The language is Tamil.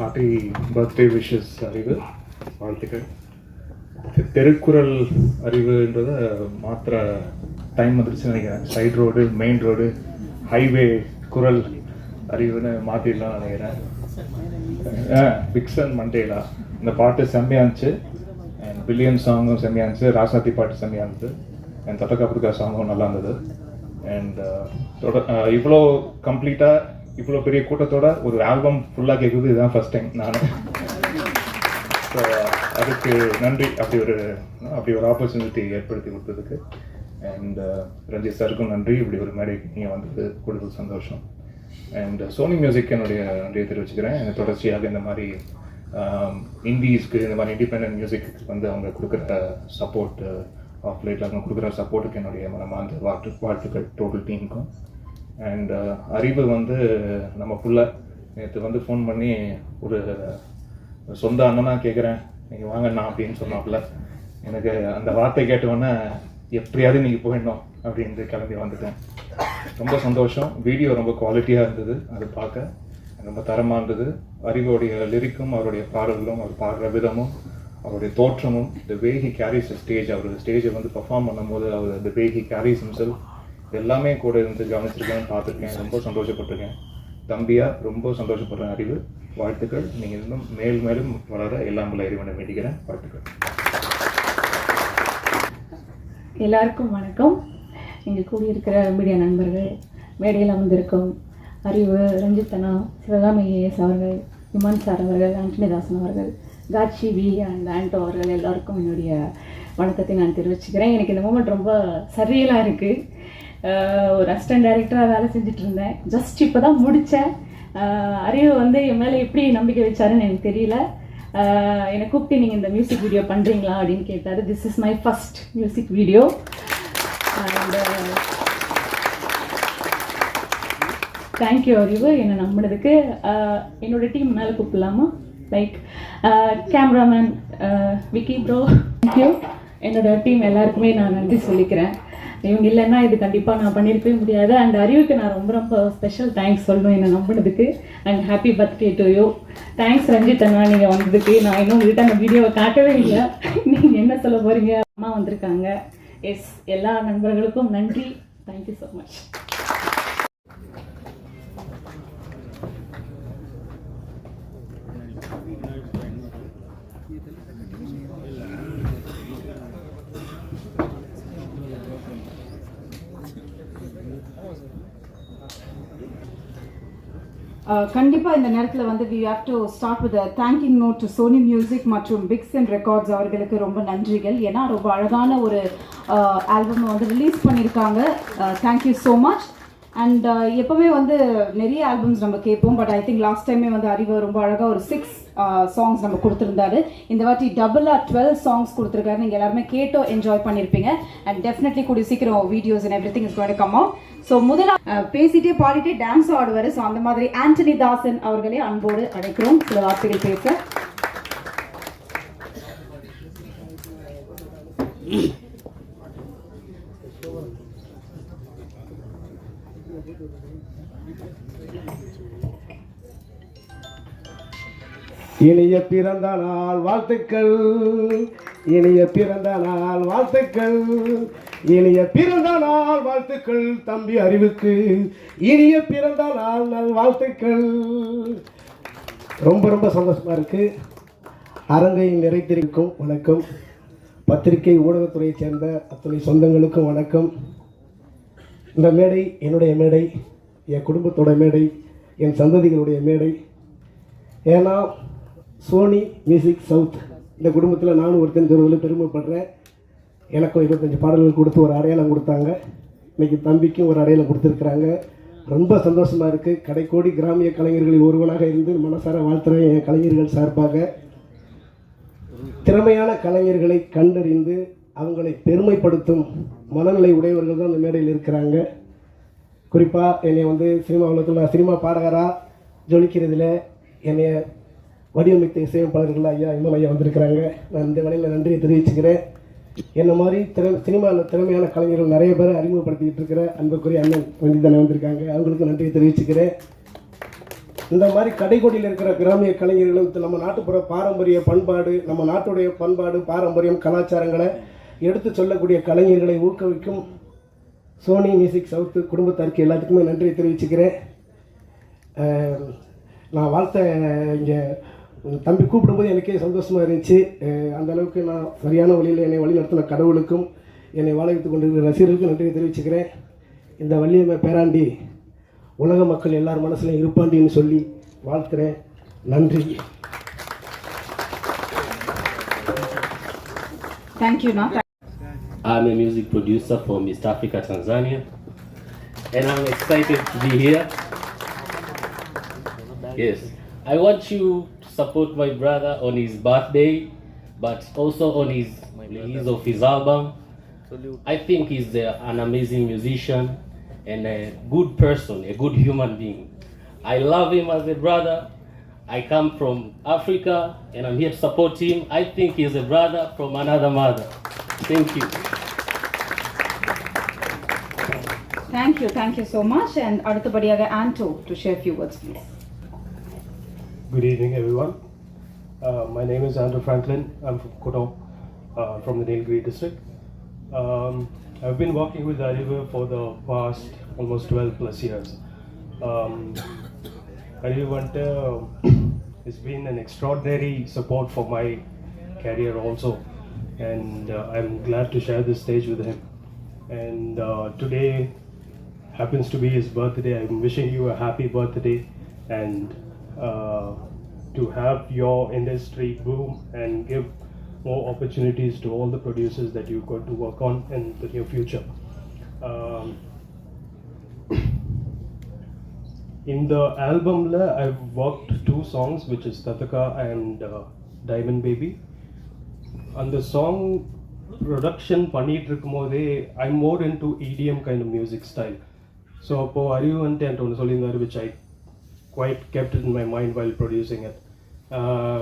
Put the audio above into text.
ஹாப்பி பர்த்டே விஷஸ் அறிவு வாழ்த்துக்கள். திருக்குறள் அறிவுன்றத மாத்திர டைம் வந்துருச்சு நினைக்கிறேன். Side road main road highway குரல் அறிவுன்னு மாற்றிடலாம் நினைக்கிறேன். ஆ பிக்சன் மண்டேலா. இந்த பாட்டு செம்மையாக இருந்துச்சு. அண்ட் பில்லியன் சாங்கும் செம்மையாக இருந்துச்சு. ராசாத்தி பாட்டு செம்மையா இருந்தது அண்ட் தட்டக்காப்புக்கா சாங்கும் நல்லா இருந்தது. அண்ட் தொட இவ்வளோ கம்ப்ளீட்டாக இவ்வளோ பெரிய கூட்டத்தோட ஒரு ஆல்பம் ஃபுல்லாக கேட்குறது இதுதான் ஃபர்ஸ்ட் டைம் நான். ஸோ அதுக்கு நன்றி. அப்படி ஒரு அப்படி ஒரு ஆப்பர்ச்சுனிட்டி ஏற்படுத்தி கொடுத்ததுக்கு. அண்ட் uh, ரஞ்சித் சாருக்கும் நன்றி. இப்படி ஒரு மேடை நீங்கள் வந்தது கொடுத்தது சந்தோஷம். அண்ட் சோனி மியூசிக் என்னுடைய நன்றியை தெரிவிச்சுக்கிறேன். எனக்கு தொடர்ச்சியாக இந்த மாதிரி um, இந்திஸ்க்கு இந்த மாதிரி இண்டிபெண்ட் மியூசிக்கு வந்து அவங்க கொடுக்குற சப்போர்ட் ஆஃப் லைட்டில் அவங்க கொடுக்குற சப்போர்ட்டுக்கு என்னுடைய மனமார்ந்த வாழ்த்து வாழ்த்துக்கள் டோட்டல் டீமுக்கும் அண்ட் uh, அறிவு வந்து நம்ம ஃபுல்லாக நேற்று வந்து ஃபோன் பண்ணி ஒரு சொந்த அண்ணனா கேட்குறேன் நீங்கள் வாங்கண்ணா அப்படின்னு சொன்னாப்புல. எனக்கு அந்த வார்த்தை கேட்டவுடனே எப்படியாவது நீங்கள் போயிடணும் அப்படின்ட்டு கிளம்பி வந்துட்டேன். ரொம்ப சந்தோஷம். வீடியோ ரொம்ப குவாலிட்டியாக இருந்தது. அது பார்க்க ரொம்ப தரமாக இருந்தது. அறிவோடைய லிரிக்கும் அவருடைய பாடல்களும் அவர் பாடுற விதமும் அவருடைய தோற்றமும் the way he carries stage அவர் ஸ்டேஜை வந்து பர்ஃபார்ம் பண்ணும்போது அவர் the way he carries himself எல்லாமே கூட இருந்து கவனிச்சிருக்கேன் பார்த்துருக்கேன் ரொம்ப சந்தோஷப்பட்டிருக்கேன். தம்பியா ரொம்ப சந்தோஷப்படுறேன் அறிவு வாழ்த்துக்கள். நீங்கள் இன்னும் மேல் மேலும் வளர எல்லாம் உள்ள இறைவனை வேண்டிக்கிறேன். வாழ்த்துக்கள். எல்லாருக்கும் வணக்கம். இங்கே கூடியிருக்கிற மீடியா நண்பர்கள் மேடையில் அமர்ந்திருக்கும் அறிவு ரஞ்சித்தனா சிவகாமி ஏஎஸ் அவர்கள் விமான் சார் அவர்கள் ஆண்டனிதாசன் அவர்கள் காட்சி வி அண்ட் ஆண்டோ அவர்கள் எல்லாருக்கும் என்னுடைய வணக்கத்தை நான் தெரிவிச்சுக்கிறேன். எனக்கு இந்த மூமெண்ட் ரொம்ப சரியலாக இருக்குது ஒரு அசிஸ்டன்ட் டைரக்டராக வேலை செஞ்சுட்டு இருந்தேன். ஜஸ்ட் இப்போ தான் முடித்தேன் அறிவு வந்து என் மேலே எப்படி நம்பிக்கை வச்சாருன்னு எனக்கு தெரியல. என்னை கூப்பிட்டு நீங்கள் இந்த மியூசிக் வீடியோ பண்ணுறீங்களா அப்படின்னு கேட்டார். This is my first music video and thank you Arivu. என்னை நம்பினதுக்கு என்னோட டீம் மேலே கூப்பிடலாமா? Like cameraman Vicky bro thank you என்னோட டீம் எல்லாருக்குமே நான் நன்றி சொல்லிக்கிறேன். இவங்க இல்லைன்னா இது கண்டிப்பாக நான் பண்ணியிருக்கவே முடியாது. அண்ட் அறிவுக்கு நான் ரொம்ப ரொம்ப ஸ்பெஷல் தேங்க்ஸ் சொல்லணும் என்னை நம்பினதுக்கு. And happy birthday to you thanks Ranjith அண்ணா நீங்கள் வந்ததுக்கு. நான் இன்னும் உங்கள்கிட்ட அந்த வீடியோவை காட்டவே இல்லை. நீங்கள் என்ன சொல்ல போகிறீங்க அம்மா வந்திருக்காங்க. எஸ் எல்லா நண்பர்களுக்கும் நன்றி. தேங்க்யூ ஸோ மச் Uh, கண்டிப்பாக இந்த நேரத்தில் வந்து we have to start with thanking note to Sony music மற்றும் பிக்ஸ் அண்ட் ரெக்கார்ட்ஸ் அவர்களுக்கு ரொம்ப நன்றிகள். ஏன்னா ரொம்ப அழகான ஒரு uh, ஆல்பம் வந்து ரிலீஸ் பண்ணியிருக்காங்க. Thank you so much and uh, எப்போவுமே வந்து நிறைய ஆல்பம்ஸ் நம்ம கேட்போம் பட் ஐ திங்க் லாஸ்ட் டைமே வந்து அறிவு ரொம்ப அழகாக ஒரு சிக்ஸ் சாங்ஸ் uh, நம்ம கொடுத்துருந்தாரு. இந்த வாட்டி டபுளாக டுவெல் சாங்ஸ் கொடுத்துருக்காரு. நீங்கள் எல்லாருமே கேட்டோ என்ஜாய் பண்ணியிருப்பீங்க அண்ட் டெஃபினெட்லி கூடிய சீக்கிரம் videos and everything is going come out so முதலா uh, பேசிட்டே பாடிட்டே டான்ஸ் ஆடுவார். ஸோ அந்த மாதிரி ஆண்டனி தாசன் அவர்களே அன்போடு அழைக்கிறோம். சில வார்த்தைகள் பேச. இனிய பிறந்த நாள் வாழ்த்துக்கள். இனிய பிறந்த நாள் வாழ்த்துக்கள். இனிய பிறந்த நாள் வாழ்த்துக்கள் தம்பி அறிவுக்கு. இனிய பிறந்த நாள் நல் வாழ்த்துக்கள். ரொம்ப ரொம்ப சந்தோஷமா இருக்கு. அரங்கை நிறைத்திருக்கும் வணக்கம். பத்திரிகை ஊடகத்துறையைச் சேர்ந்த அத்துணை சொந்தங்களுக்கும் வணக்கம். இந்த மேடை என்னுடைய மேடை என் குடும்பத்தோட மேடை என் சந்ததிகளுடைய மேடை. ஏன்னா சோனி மியூசிக் சவுத் இந்த குடும்பத்தில் நானும் ஒருத்தன் சொல்வதில் பெருமைப்படுறேன். எனக்கும் இருபத்தஞ்சி பாடல்கள் கொடுத்து ஒரு அடையாளம் கொடுத்தாங்க. இன்றைக்கி தம்பிக்கும் ஒரு அடையாளம் கொடுத்துருக்குறாங்க. ரொம்ப சந்தோஷமாக இருக்குது கடைக்கோடி கிராமிய கலைஞர்களில் ஒருவனாக இருந்து மனசார வாழ்த்துறேன் என் கலைஞர்கள் சார்பாக. திறமையான கலைஞர்களை கண்டறிந்து அவங்களை பெருமைப்படுத்தும் மனநிலை உடையவர்கள் தான் இந்த மேடையில் இருக்கிறாங்க. குறிப்பாக என்னை வந்து சினிமா உலகத்தில் நான் சினிமா பாடகராக ஜொலிக்கிறதுல என்னைய வடிவமைத்த இசையமைப்பாளர்கள் ஐயா இன்னும் ஐயா வந்திருக்கிறாங்க. நான் இந்த வேலையில் நன்றியை தெரிவிச்சுக்கிறேன். என்ன மாதிரி திற சினிமாவில் திறமையான கலைஞர்கள் நிறைய பேரை அறிமுகப்படுத்திக்கிட்டு இருக்கிற அன்புக்குரிய அண்ணன் வந்திதானே வந்திருக்காங்க. அவங்களுக்கு நன்றியை தெரிவிச்சுக்கிறேன். இந்த மாதிரி கடைக்கோடியில் இருக்கிற கிராமிய கலைஞர்களும் நம்ம நாட்டுப்புற பாரம்பரிய பண்பாடு நம்ம நாட்டுடைய பண்பாடு பாரம்பரியம் கலாச்சாரங்களை எடுத்து சொல்லக்கூடிய கலைஞர்களை ஊக்குவிக்கும் சோனி மியூசிக் சவுத்து குடும்பத்தாருக்கு எல்லாத்துக்குமே நன்றியை தெரிவிச்சுக்கிறேன். நான் வாழ்த்த இங்கே தம்பி கூப்பிடும்போது எனக்கே சந்தோஷமாக இருந்துச்சு. அஹ், அந்த அளவுக்கு நான் சரியான வழியில் என்னை வழிநடத்தின கடவுளுக்கும் என்னை வாழ வைத்துக் கொண்டிருக்கிற ரசிகர்களுக்கும் நன்றி தெரிவிச்சுக்கிறேன். இந்த வள்ளியம்மை பேராண்டி உலக மக்கள் எல்லார் மனசுலையும் இருப்பாண்டின்னு சொல்லி வாழ்த்துறேன். நன்றி. தேங்க்யூண்ணா I'm a music producer from East Africa, Tanzania, and I'm excited to be here. Yes, I want you support my brother on his birthday, but also on his release of his album. I think he's uh, an amazing musician and a good person, a good human being. I love him as a brother. I come from Africa and I'm here to support him. I think he's a brother from another mother. Thank you. Thank you, thank you so much. And Aruthabadiyaga Anto to share a few words, please. Good evening, everyone. Uh, my name is Andrew Franklin. I'm from Koto, uh, from the Nilgiri district. Um, I've been working with Ariva for the past almost 12 plus years. Um, Arivante has been an extraordinary support for my career also, and uh, I'm glad to share this stage with him. And uh, today happens to be his birthday. I'm wishing you a happy birthday and to have your industry boom and give more opportunities to all the producers that you've got to work on in the near future. Um, in the album, la, I've worked two songs, which is Tataka and uh, Diamond Baby. அந்த சாங் ப்ரொடக்ஷன் பண்ணிட்டு இருக்கும்போதே I more into EDM kind of music style so அப்போது அறிவு வந்துட்டு என்கிட்ட ஒன்று சொல்லியிருந்தாரு which I quite kept it in my mind while producing it. Uh,